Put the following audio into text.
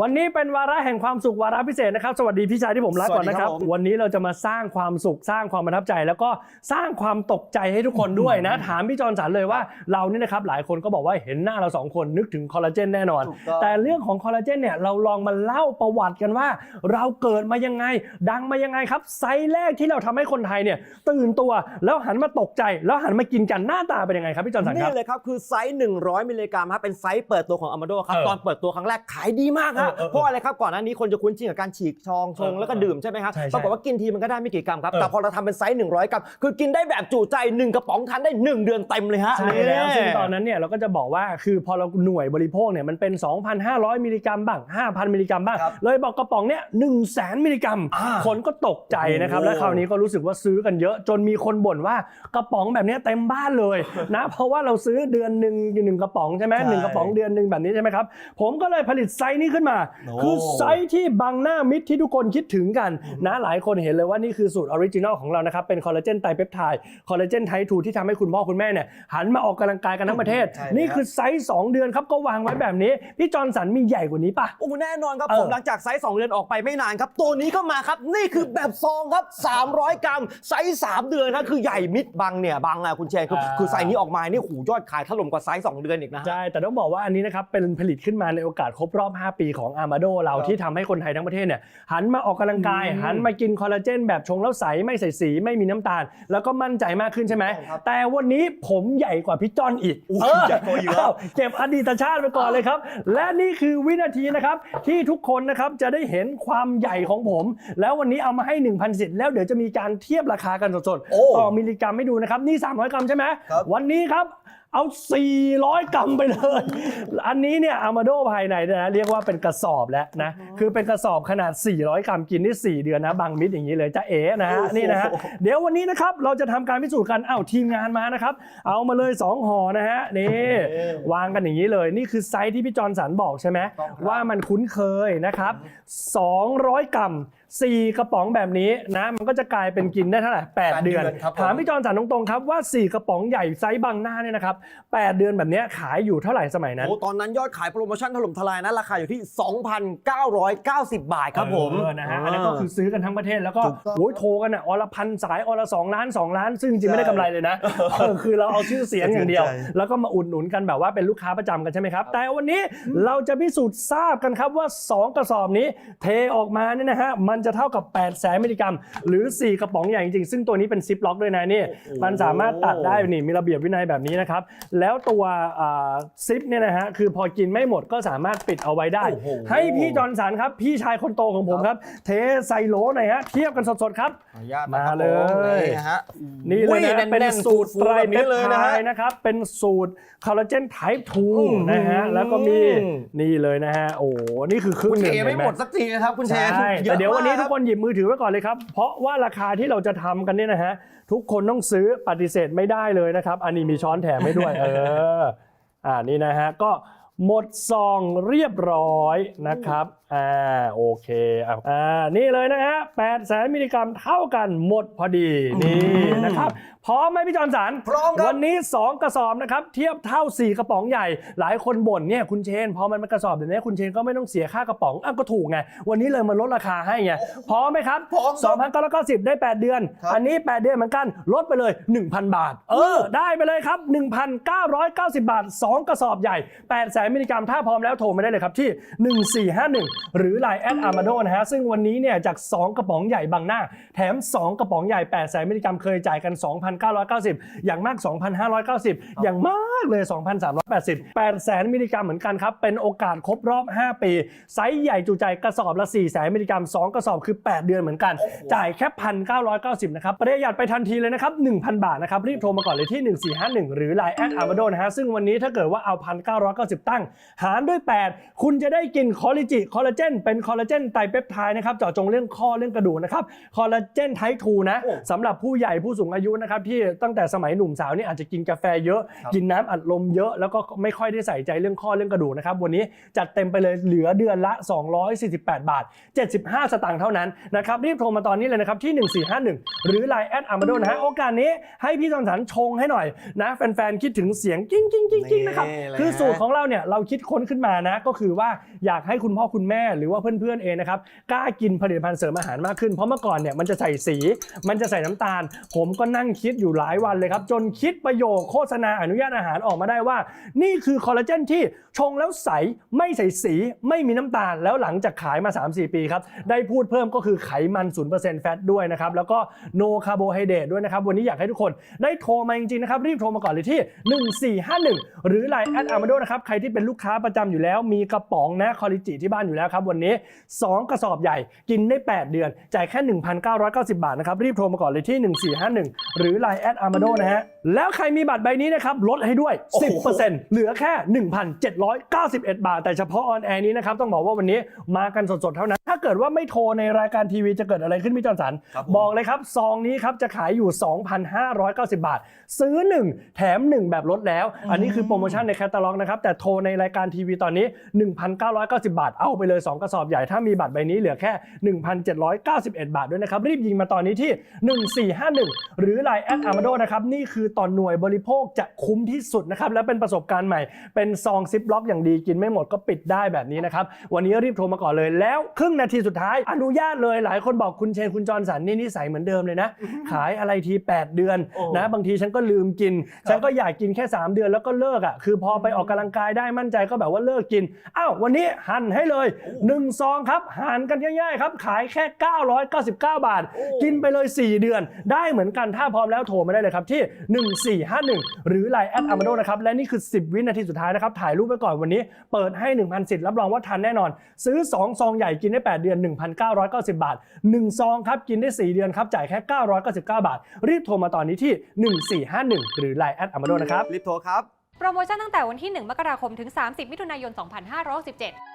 วันนี้เป็นวาระแห่งความสุขวาระพิเศษนะครับ สวัสดีพี่ชายที่ผมรักก่อนนะครับสวัสดีครับผมวันนี้เราจะมาสร้างความสุขสร้างความประทับใจ แล้วก็สร้างความตกใจให้ทุกคนด้วยนะ ถามพี่จอนสันเลยว่าเรานี่นะครับหลายคนก็บอกว่าเห็นหน้าเราสองคนนึกถึงคอลลาเจนแน่นอนถูกต้องแต่เรื่องของคอลลาเจนเนี่ยเราลองมาเล่าประวัติกันว่า เราเกิดมายังไง ดังมายังไงครับ ไซส์แรกที่เราทำให้คนไทยเนี่ยตื่นตัวแล้วหันมาตกใจ แล้วหันมากินกันหน้าตาเป็นยังไงครับพี่จอนสันครับนี่เลยครับคือไซส์100มิลลิกรัมครับเป็นไซส์เปิดตัวของอามาโดครับเออตอนเปิดตัวครั้งแรกขายดีมากฮะเออเออเพราะอะไรครับก่อนหน้านี้คนจะคุ้นชินกับการฉีกชองชงเออแล้วก็ดื่มใช่ไหมครับใช่ใช่ปรากฏว่ากินทีมันก็ได้ไม่กี่กรัมครับเออ แต่พอเราทำเป็นไซส์100กรัมคือกินได้แบบจุใจ1กระป๋องทานได้1เดือนเต็มเลยฮะ ใช่แล้วนี่ซึ่งตอนนั้นเนี่ยเราก็จะบอกว่าคือพอเราหน่วยบริโภคเนี่ยมันเป็น 2,500 มิลลิกรัมบ้าง 5,000 มิลลิกรัมบ้าง ครับเลยบอกกระป๋องเนี่ย1 0 0 0 0แมิลลิกรัม อ่าคนก็ตกใจนะครับ โอ้โห และคราวนี้ก็รู้สึกว่าซื้อกันเยอะ จนมีคนบ่นว่ากระป๋องแบบเนี้ยเต็มบ้านเลย นะ เพราะว่าเราซื้อเดือนหนึ่งหนึ่งกระป๋องใช่ไหมใช่ หนึ่งกระป๋องเดือนหนึ่งแบบนี้ใช่ไหมครับผมก็เลยผลิตไซส์นี้ขึ้นมาโอ้คือไซส์ที่บังหน้ามิตรที่ทุกคนคิดถึงกันนะหลายคนเห็นเลยว่านี่คือสูตรออริจินอลของเรานะครับเป็นคอลลาเจนไตรเปปไทด์คอลลาเจนไทป์2ที่ทำให้คุณพ่อคุณแม่เนี่ยหันมาออกกำลังกายกันทั้งประเทศ ใช่แล้วนี่คือไซส์2เดือนครับก็วางไว้แบบนี้ พี่จอร์นสันมีใหญ่กว่านี้ปะ โอ้แน่นอนครับ เออผมหลังจากไซส์2เดือนออกไปไม่นานครับ ตัวนี้ก็มาครับ นี่คือแบบซองครับ 300 กรัม ไซส์3เดือนนะคือใหญ่มิดบังเนี่ยบังอะคุณเชนคืออ่า คือไซส์นี้ออกมานี่หูยอดขายถล่มกว่าไซส์2เดือนอีกนะฮะ ใช่แต่ต้องบอกว่าอันนี้นะครับเป็นผลิตขึ้นมาในโอกาสครบรอบ 5 ปีของอามาโดเราครับที่ทำให้คนไทยทั้งประเทศเนี่ยหันมาออกกำลังกายอืมหันมากินคอลลาเจนแบบชงแล้วใสไม่ใส่สีไม่มีน้ำตาล แล้วก็มั่นใจมากขึ้นใช่ไหมใช่ครับแต่วันนี้ผมใหญ่กว่าพี่จอนอีกอุ๊ยเออใหญ่กว่าอีกแล้วอ้าวเก็บอดีตชาติไปก่อนเลยครับ และนี่คือวินาทีนะครับที่ทุกคนนะครับจะได้เห็นความใหญ่ของผม แล้ววันนี้เอามาให้ 1,000สิทธิ์แล้วเดี๋ยวจะมีการเทียบราคากันสดโอ้ๆต่อมิลลิกรัมให้ดูนะครับนี่ 300 กรัมใช่ไหมครับวันนี้ครับ เอา 400 กรัมไปเลย อันนี้เนี่ยอามาโดภายในเนี่ยนะเรียกว่าเป็นกระสอบแล้วนะ คือเป็นกระสอบขนาด 400 กรัมกินได้4เดือนนะบางมิดอย่างนี้เลยจะเอ๋นะฮะโอ้โหนี่นะฮะเดี๋ยววันนี้นะครับเราจะทำการพิสูจน์กันเอ้าทีมงานมานะครับ เอามาเลย 2ห่อนะฮะนี่วางกันอย่างนี้เลยนี่คือไซส์ที่พี่จอร์นสันบอกใช่ไหมต้องครับว่ามันคุ้นเคยนะครับ 200 กรัม 4 กระป๋องแบบนี้นะมันก็จะกลายเป็นกินได้เท่าไหร่8เดือนครับผม ถามพี่จอร์นสันตรงๆครับว่า 4 กระป๋องใหญ่ไซส์บางหน้าเนี่ยนะครับ8เดือนแบบเนี้ยขายอยู่เท่าไหร่สมัยนั้น โอ้ตอนนั้นยอดขายโปรโมชั่นถล่มทลายนะ ราคาอยู่ที่ 2,990 บาทครับผม เออนะฮะอันนั้นก็คือซื้อกันทั้งประเทศแล้วก็ถูกต้อง โอ้ยโทรกันอะอละพันสายอละสองล้านสองล้าน ซึ่งจริงๆไม่ได้กำไรเลยนะเออคือเราเอาชื่อเสียงอย่างเดียวใช่แล้วก็มาอุดหนุนกันแบบว่าเป็นลูกค้าประจำกันใช่ไหมครับ แต่วันนี้เราจะพิสูจน์ทราบกันครับว่า 2 กระสอบนี้ เทออกมาเนี่ยนะฮะมันจะเท่ากับ8แสนมิลลิกรัม หรือ 4 กระป๋องใหญ่จริงๆ ซึ่งตัวนี้เป็นซิปล็อกด้วยนะนี่มันสามารถตัดได้นี่มีระเบียบวินัยแบบนี้นะครับ แล้วตัวอ่าซิปเนี่ยนะฮะคือพอกินไม่หมดก็สามารถปิดเอาไว้ได้โอ้โหให้พี่จอร์นสันครับ พี่ชายคนโตของผมครับ เทใส่โหลหน่อยฮะเทียบกันสดๆครับขออนุญาตมานะครับเลยนี่ฮะนี่เลยอุ้นะแเป็นสูตรฟูไตรๆแบบเปนี้ปเลยไทนะฮะด์นะครับ เป็นสูตรคอลลาเจนไทป์อื้อ2นะฮะแล้วก็มีอืมนี่เลยนะฮะโอ้โหนี่คือครึ่งคุณหเทนึ่งไม่เห็นไหหมมดสักทีนะครับคุณเชนใช่เยแต่อะเดี๋ยววันนี้มากทุกคนหยิบมือถือไว้ก่อนเลยครับ เพราะว่าราคาที่เราจะทำกันเนี่ยนะฮะ ทุกคนต้องซื้อปฏิเสธไม่ได้เลยนะครับ อันนี้มีช้อนแถมให้ด้วย เออ อ่านี่นะฮะ ก็หมดซองเรียบร้อยนะครับอ่าโอเคอะอ่านี่เลยนะฮะ8แสนมิลลิกรัมเท่ากันหมดพอดีนี่นะครับพร้อมไหมพี่จอมสันพร้อมครับวันนี้ 2 กระสอบนะครับเทียบเท่า 4 กระป๋องใหญ่ หลายคนบ่นเนี่ยคุณเชน พอมันเป็นกระสอบแบบนี้คุณเชนก็ไม่ต้องเสียค่ากระป๋องอะก็ถูกไงวันนี้เลยมาลดราคาให้ไงพร้อมไหมครับพร้อมครับ2,990ได้8เดือนครับอันนี้8เดือนเหมือนกันลดไปเลย 1,000 บาท เออ ได้ไปเลยครับ 1,990 บาท 2 กระสอบใหญ่8แสนมิลลิกรัมถ้าพร้อมแล้วโทรมาได้เลยครับที่ 1451หรือ Line แอดอามาโดนะฮะซึ่งวันนี้เนี่ยจาก 2 กระป๋องใหญ่บางหน้า แถม 2 กระป๋องใหญ่8แสนมิลลิกรัมเคยจ่ายกัน 2,990 อย่างมาก 2,590 อย่างมากเลย 2,380 8แสนมิลลิกรัมเหมือนกันครับ เป็นโอกาสครบรอบ 5 ปี ไซส์ใหญ่จุใจกระสอบละ4แสนมิลลิกรัม 2 กระสอบคือ 8 เดือนเหมือนกัน จ่ายแค่1,990นะครับประหยัดไปทันทีเลยนะครับ1,000 บาทนะครับรีบโทรมาก่อนเลยที่ 1451 หรือ Line แอดอามาโดนะฮะซึ่งวันนี้ถ้าเกิดว่าเอา 1,990 ตั้ง หารด้วย 8 คุณจะได้กินคอลลาจิคอลลาเจนเป็นคอลลาเจนไตรเปปไทด์นะครับเจาะจงเรื่องข้อเรื่องกระดูกนะครับคอลลาเจนไทป์2นะโอ้สำหรับผู้ใหญ่ผู้สูงอายุนะครับที่ตั้งแต่สมัยหนุ่มสาวนี่อาจจะกินกาแฟเยอะครับกินน้ำอัดลมเยอะ แล้วก็ไม่ค่อยได้ใส่ใจเรื่องข้อเรื่องกระดูกนะครับวันนี้จัดเต็มไปเลยเหลือเดือนละ 248 บาท 75 สตางค์เท่านั้นนะครับรีบโทรมาตอนนี้เลยนะครับที่ 1451 หรือ Line แอดอาร์มาโดนะฮะโอกาสนี้ให้พี่จอมสันชงให้หน่อยนะแฟนๆคิดถึงเสียงกิ้งกิ้งกิ้งกิ้งนะครับนี่แหละคือสูตรของเราเนี่ยเราคิดค้นขึ้นมานะก็คือว่าอยากให้คุณพ่อคุณแม่หรือว่าเพื่อนๆเองนะครับกล้ากินผลิตภัณฑ์เสริมอาหารมากขึ้นเพราะเมื่อก่อนเนี่ยมันจะใส่สี มันจะใส่น้ำตาล ผมก็นั่งคิดอยู่หลายวันเลยครับ จนคิดประโยคโฆษณาอนุญาตอาหารออกมาได้ว่า นี่คือคอลลาเจนที่ชงแล้วใสไม่ใส่สีไม่มีน้ำตาล แล้วหลังจากขายมา 3-4 ปีครับได้พูดเพิ่มก็คือไขมัน0%แฟตด้วยนะครับแล้วก็โนคาร์โบไฮเดรตด้วยนะครับวันนี้อยากให้ทุกคนได้โทรมาจริงๆนะครับรีบโทรมาก่อนเลยที่ 1451 หรือ Line แอดอาร์มาโดนะครับใครที่เป็นลูกค้าประจำอยู่แล้ว มีกระป๋องนะคอลิจิที่บ้านอยู่แล้วครับวันนี้ 2 กระสอบใหญ่กินได้ 8 เดือน จ่ายแค่ 1,990 บาทนะครับ รีบโทรมาก่อนเลยที่ 1451 หรือ Line แอดอาร์มาโดนะฮะ แล้วใครมีบัตรใบนี้นะครับลดให้ด้วยโอ้โห10%เหลือแค่ 1,791 บาท แต่เฉพาะออนแอร์นี้นะครับต้องบอกว่าวันนี้มากันสดๆ เท่านั้น ถ้าเกิดว่าไม่โทรในรายการทีวีจะเกิดอะไรขึ้นพี่จอนสันครับผมบอกเลยครับ ซองนี้ครับจะขายอยู่ 2,590 บาท ซื้อ 1 แถม 1 แบบลดแล้ว อันนี้คือโปรโมชั่นในแคตตาล็อกนะครับแต่โทรในรายการทีวีตอนนี้ 1,990 บาท เอาไปเลย 2 กระสอบใหญ่ถ้ามีบัตรใบนี้เหลือแค่ 1,791 บาทด้วยนะครับรีบยิงมาตอนนี้ที่ 1451 หรือ Line แอดอาร์มาโดนะครับนี่คือตอนหน่วยบริโภคจะคุ้มที่สุดนะครับและเป็นประสบการณ์ใหม่ เป็นซองซิปล็อกอย่างดีกินไม่หมดก็ปิดได้แบบนี้นะครับวันนี้รีบโทรมาก่อนเลยแล้วครึ่งนาทีสุดท้ายอนุญาตเลยหลายคนบอกคุณเชนคุณจรสันนี่นิสัยเหมือนเดิมเลยนะ ขายอะไรที 8 เดือนโอ้นะบางทีฉันก็ลืมกิน ฉันก็อยากกินแค่ 3 เดือนแล้วก็เลิกอะคือพอไปออกกำลังกายได้มั่นใจก็แบบว่าเลิกกินอ้าววันนี้หั่นให้เลย1ซองครับหั่นกันง่ายๆครับขายแค่ 999 บาท กินไปเลย 4 เดือน ได้เหมือนกันถ้าพร้อมแล้วโทรมาได้เลยครับที่1451 หรือ Line แอดอาร์มาโดนะครับ และนี่คือ 10 วินาทีสุดท้ายนะครับ ถ่ายรูปไว้ก่อนวันนี้ เปิดให้ 1,000สิทธิ์รับรองว่าทันแน่นอน ซื้อ 2 ซองใหญ่กินได้ 8 เดือน 1,990 บาท 1 ซองครับ กินได้ 4 เดือนครับ จ่ายแค่ 999 บาท รีบโทรมาตอนนี้ที่ 1451 หรือ Line แอดอาร์มาโดนะครับ รีบโทรครับ โปรโมชั่นตั้งแต่วันที่ 1 มกราคม ถึง 30 มิถุนายน 2567